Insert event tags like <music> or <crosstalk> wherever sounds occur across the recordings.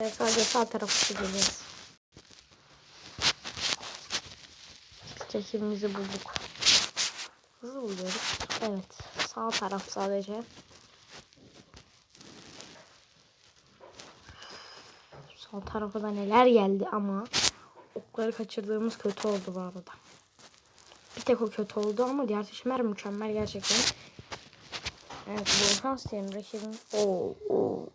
Evet, sadece sağ tarafı çekeceğiz. Çekimimizi bulduk. Hızlı buluyoruz. Evet. Sağ taraf sadece. Sol tarafa da neler geldi ama okları kaçırdığımız kötü oldu bu arada. Bir tek o kötü oldu ama diğer seçimler mükemmel gerçekten. Evet, bol şans diyelim rakibim. Oo, oo.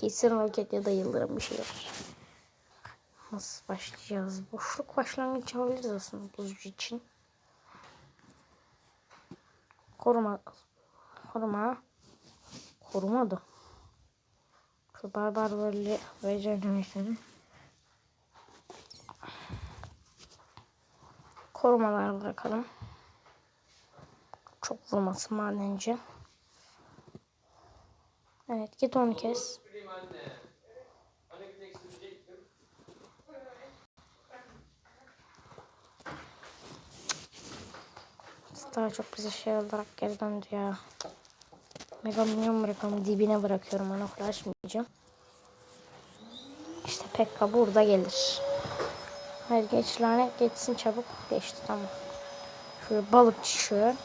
Kesin roket ya da yıldırım bir şey var. Nasıl başlayacağız? Boşluk başlangıç yapabiliriz aslında bozucu için. Koruma. Koruma. Koruma da. Şu barbar böyle vereceğim istedim. Korumalar bırakalım. Çok vurmasın madenci. Evet git onu kes. Daha çok bize şey olarak geri döndü ya. Mega minyon bırakalım. Dibine bırakıyorum. Ona uğraşmayacağım. İşte Pekka burada gelir. Hayır geç lanet geçsin çabuk. Geçti tamam. Şöyle balıkçı.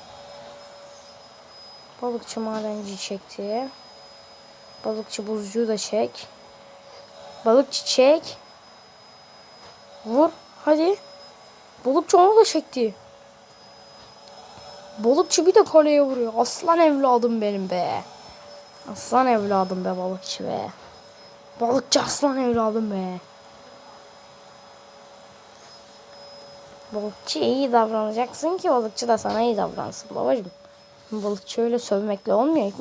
Balıkçı madenci çekti. Balıkçı buzcuğu da çek. Balıkçı çek. Vur. Hadi. Balıkçı onu da çekti. Balıkçı bir de kaleye vuruyor. Aslan evladım benim be. Aslan evladım be balıkçı be. Balıkçı aslan evladım be. Balıkçı iyi davranacaksın ki balıkçı da sana iyi davransın babacığım. Balıkçı öyle sövmekle olmuyor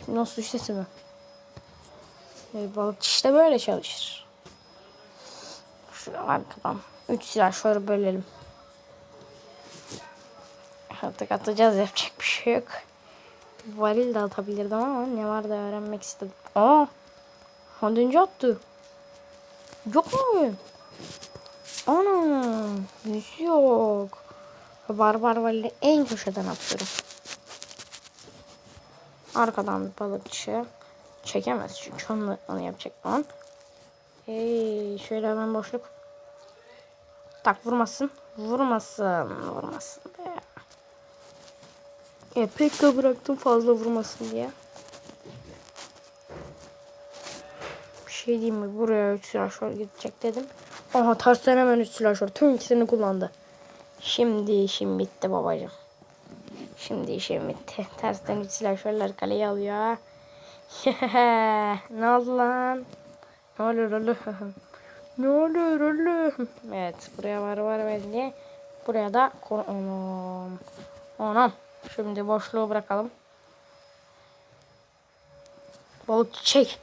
hipnoz. Hipnoz düştesi mi? Ee, balıkçı işte böyle çalışır. Şu arkadan. Üç silah şöyle bölelim. Artık atacağız yapacak bir şey yok. Varil de atabilirdim ama ne var da öğrenmek istedim. Aa! Hangi attı? Yok mu? Ana! Yüz yok. Barbar Valil'i en köşeden atıyorum. Arkadan balıkçı. Çekemez çünkü onu, onu yapacak falan. Hey, şöyle hemen boşluk. Tak vurmasın. Vurmasın. Vurmasın be. E, pek de bıraktım fazla vurmasın diye. Bir şey diyeyim mi? Buraya 3 silahşör gidecek dedim. Aha tersten hemen 3 silahşör. Tüm ikisini kullandı. Şimdi işim bitti babacığım. Şimdi işim bitti. Tersten 3 silahşörler kaleyi alıyor. <laughs> ne oldu lan? Ne oluyor oğlum? <laughs> Ne oluyor oğlum? Evet buraya var var belli. Buraya da anam. Anam. Şimdi boşluğu bırakalım. Balıkçı çek.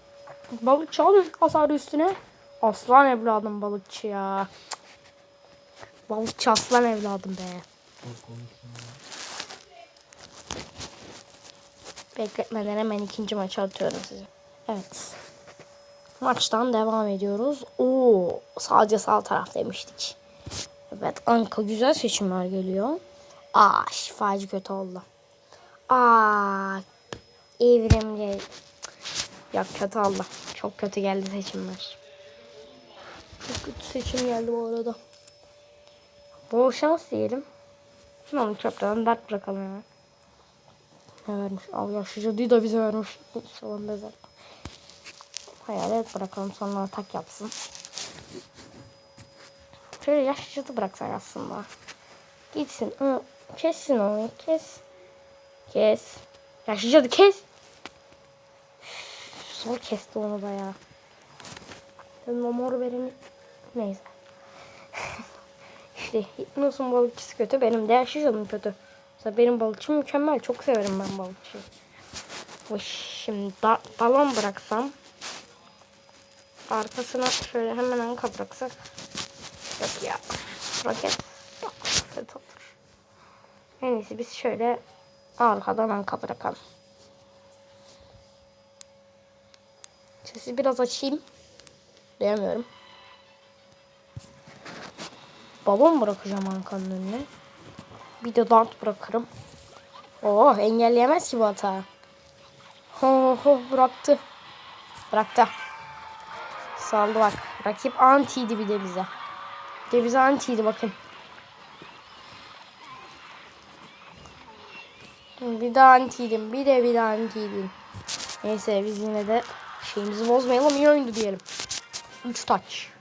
Balıkçı alıyor hasarı üstüne. Aslan evladım balıkçı ya. Balıkçı aslan evladım be. Bekletmeden hemen ikinci maçı atıyorum size. Evet. Maçtan devam ediyoruz. Oo, sadece sağ taraf demiştik. Evet, Anka güzel seçimler geliyor. Aa, şifacı kötü oldu. Aa, evrimli. Ya kötü oldu. Çok kötü geldi seçimler. Çok kötü seçim geldi bu arada. Bol şans diyelim. Şimdi onu çöpten dert bırakalım hemen. Ne vermiş? Al yaşlıca değil da bize vermiş. Salon bezer. Hayalet bırakalım sonra atak yapsın. Şöyle yaşlıca bıraksak aslında. Gitsin. Kessin onu. Kes. Kes. Yaşlıca kes. Zor kesti onu da ya. Benim o mor vereni neyse. <laughs> işte Hipnos'un balıkçısı kötü. Benim de yaşlıca'nın kötü. Mesela benim balıkçım mükemmel. Çok severim ben balıkçıyı. Şimdi da balon bıraksam arkasına şöyle hemen anka bıraksak yok ya roket kötü olur. En iyisi biz şöyle arkadan anka bırakalım. Sesi biraz açayım. Diyemiyorum. Balon bırakacağım ankanın önüne. Bir de dart bırakırım. Oh engelleyemez ki bu hata. Oh, oh bıraktı. Bıraktı. Saldı bak. Rakip antiydi bir de bize. Bir de bize antiydi bakın. Bir daha antiydim. Bir de bir daha antiydim. Neyse biz yine de şeyimizi bozmayalım. İyi oyundu diyelim. 3 taç.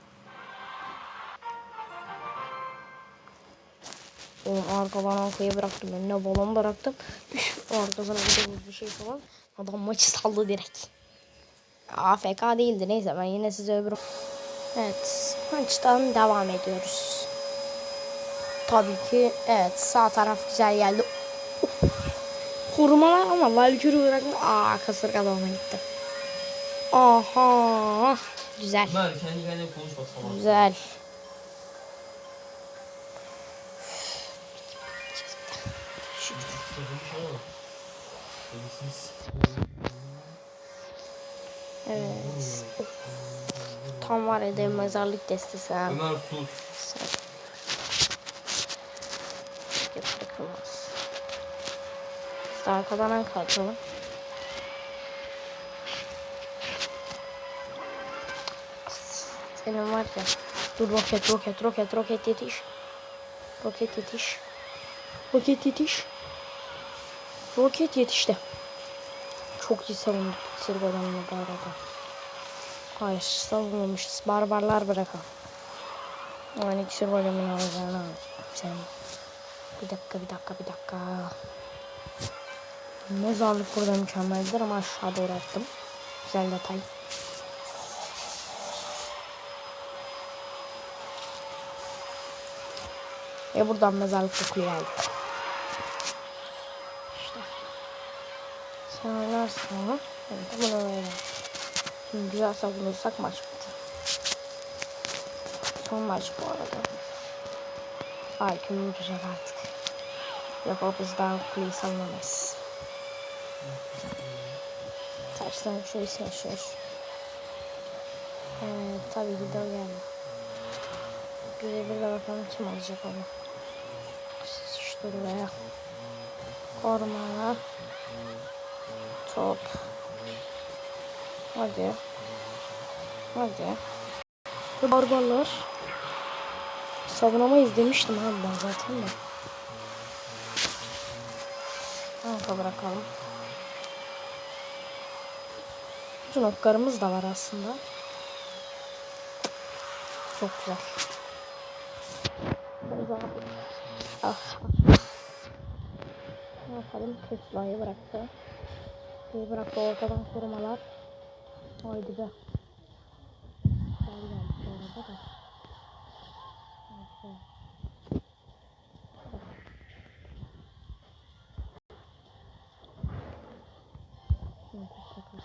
Oğlum arkadan arkaya bıraktım. Önüne balon bıraktım. Üf, arkasına bir bir şey falan. Adam maçı saldı direkt. AFK değildi. Neyse ben yine size öbür... Evet. Maçtan devam ediyoruz. Tabii ki evet sağ taraf güzel geldi. Korumalar ama Valkyrie bırakma. Aa kasırga da ona gitti. Aha. Güzel. Ömer kendi kendine konuşma salak. Güzel. Evet. Tam var ya mezarlık destesi ha. Ömer sus. Sen. Yapıştırılmaz. Biz de arkadan anka atalım. Senin var ya. Dur roket roket roket roket yetiş. Roket yetiş. Roket yetiş. Roket yetişti. Çok iyi savunduk Sirgodan'la bu arada. Hayır savunmamışız. Barbarlar bırakalım. Yani iksir bölümünü alacağını al. Sen. Bir dakika bir dakika bir dakika. Mezarlık burada mükemmeldir ama aşağı doğru attım. Güzel detay. Ve buradan mezarlık okulu aldık. Ama. Evet, bunu öyle. Şimdi güzel savunursak maç bitti. Son maç bu arada. Ay kim vuracak artık. Yok o bizden kuleyi savunamayız. Taştan şöyle yaşıyor. Evet tabii ki de o geldi. De bakalım kim alacak onu. İşte buraya. Top. Hadi. Hadi. Ve barbarlar. Savunamayız demiştim abi ben zaten de. Arka bırakalım. Bütün oklarımız da var aslında. Çok güzel. Ah. Ne yapalım? Tesla'yı bıraktı. Tesla'yı bıraktı ortadan korumalar. Haydi be. Güzel geldi bu arada da. Neyse. Şimdi tekrar.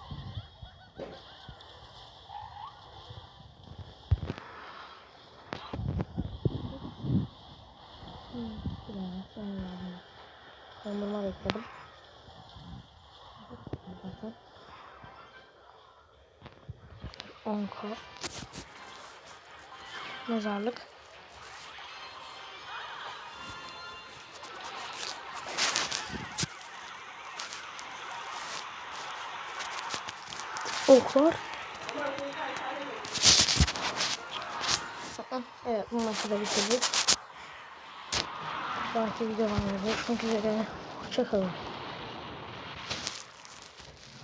Hmm, bir daha, sonra. 10k. Mezarlık. Ok. Evet bu maçı da bitirdik. Belki bir devam edeceğiz. Çünkü üzere. Hoşçakalın.